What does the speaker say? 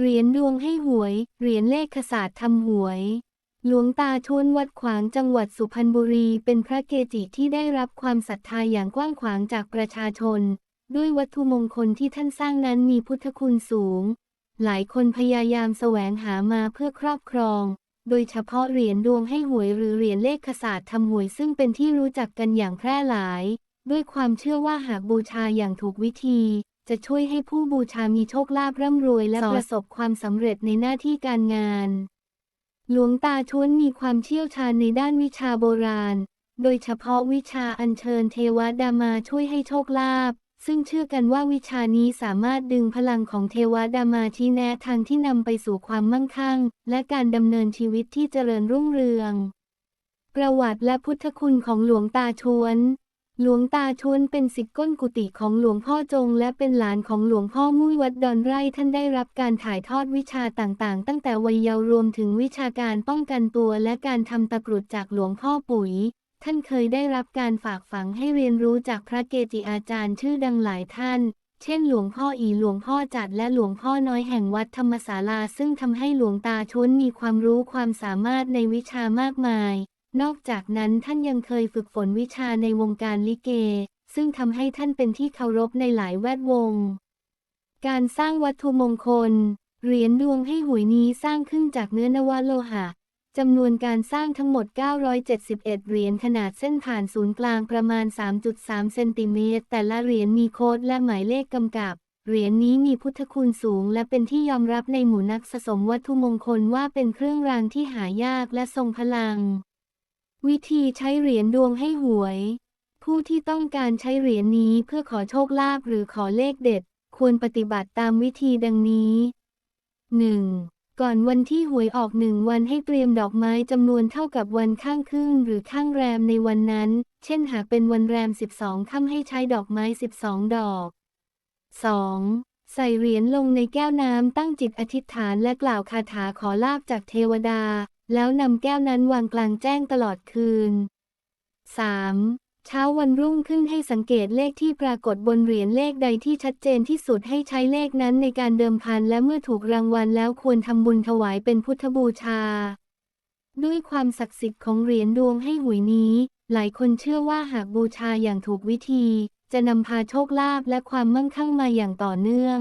เหรียญดวงให้หวย เหรียญเลขศาสตร์ทำหวย หลวงตาชวนวัดขวางจังหวัดสุพรรณบุรี เป็นพระเกจิที่ได้รับความศรัทธาอย่างกว้างขวางจากประชาชน ด้วยวัตถุมงคลที่ท่านสร้างนั้นมีพุทธคุณสูง หลายคนพยายามแสวงหามาเพื่อครอบครอง โดยเฉพาะเหรียญดวงให้หวยหรือเหรียญเลขศาสตร์ทำหวยซึ่งเป็นที่รู้จักกันอย่างแพร่หลาย ด้วยความเชื่อว่าหากบูชาอย่างถูกวิธี จะช่วยให้ผู้บูชามีโชคลาภร่ำรวยและประสบความสำเร็จในหน้าที่การงาน หลวงตาชวนมีความเชี่ยวชาญในด้านวิชาโบราณ โดยเฉพาะวิชาอัญเชิญเทวดามาช่วยให้โชคลาภซึ่งเชื่อกันว่าวิชานี้สามารถดึงพลังของเทวดามาชี้แนะทางที่นำไปสู่ความมั่งคั่ง และการดำเนินชีวิตที่เจริญรุ่งเรือง ประวัติและพุทธคุณของหลวงตาชวน หลวงตาชวนเป็นศิษย์ก้นกุฏิของหลวงพ่อจง และเป็นหลานของหลวงพ่อมุ้ยวัดดอนไร่ท่านได้รับการถ่ายทอดวิชาต่างๆ ตั้งแต่วัยเยาว์รวมถึงวิชาการป้องกันตัวและการทำตะกรุดจากหลวงพ่อปุ๋ย ท่านเคยได้รับการฝากฝังให้เรียนรู้จากพระเกจิอาจารย์ชื่อดังหลายท่าน เช่น หลวงพ่ออีหลวงพ่อจัดและหลวงพ่อน้อยแห่งวัดธรรมศาลาซึ่งทำให้หลวงตาชวนมีความรู้ความสามารถในวิชามากมาย นอกจากนั้นท่านยังเคยฝึกฝนวิชาในวงการลิเก ซึ่งทำให้ท่านเป็นที่เคารพในหลายแวดวง การสร้างวัตถุมงคล เหรียญดวงให้หวยนี้สร้างขึ้นจากเนื้อนวโลหะจำนวนการสร้างทั้งหมด 971 เหรียญขนาดเส้นผ่านศูนย์กลางประมาณ 3.3 เซนติเมตร แต่ละเหรียญมีโค้ดและหมายเลขกำกับ เหรียญนี้มีพุทธคุณสูง และเป็นที่ยอมรับในหมู่นักสะสมวัตถุมงคลว่าเป็นเครื่องรางที่หายากและทรงพลัง วิธีใช้เหรียญดวงให้หวย ผู้ที่ต้องการใช้เหรียญนี้เพื่อขอโชคลาภหรือขอเลขเด็ด ควรปฏิบัติตามวิธีดังนี้ 1. ก่อนวันที่หวยออกหนึ่งวันให้เตรียมดอกไม้จำนวนเท่ากับวันข้างครึ่งหรือข้างแรมในวันนั้น เช่นหากเป็นวันแรม 12ค่ำให้ใช้ดอกไม้ 12 ดอก 2. ใส่เหรียญลงในแก้วน้ำตั้งจิตอธิษฐานและกล่าวคาถาขอลาบจากเทวดา แล้วนำแก้วนั้นวางกลางแจ้งตลอดคืน 3. เช้าวันรุ่งขึ้นให้สังเกตเลขที่ปรากฏบนเหรียญเลขใดที่ชัดเจนที่สุดให้ใช้เลขนั้นในการเดิมพันและเมื่อถูกรางวัลแล้วควรทำบุญถวายเป็นพุทธบูชา ด้วยความศักดิ์สิทธิ์ของเหรียญดวงให้หวยนี้ หลายคนเชื่อว่าหากบูชาอย่างถูกวิธี จะนำพาโชคลาภและความมั่งคั่งมาอย่างต่อเนื่อง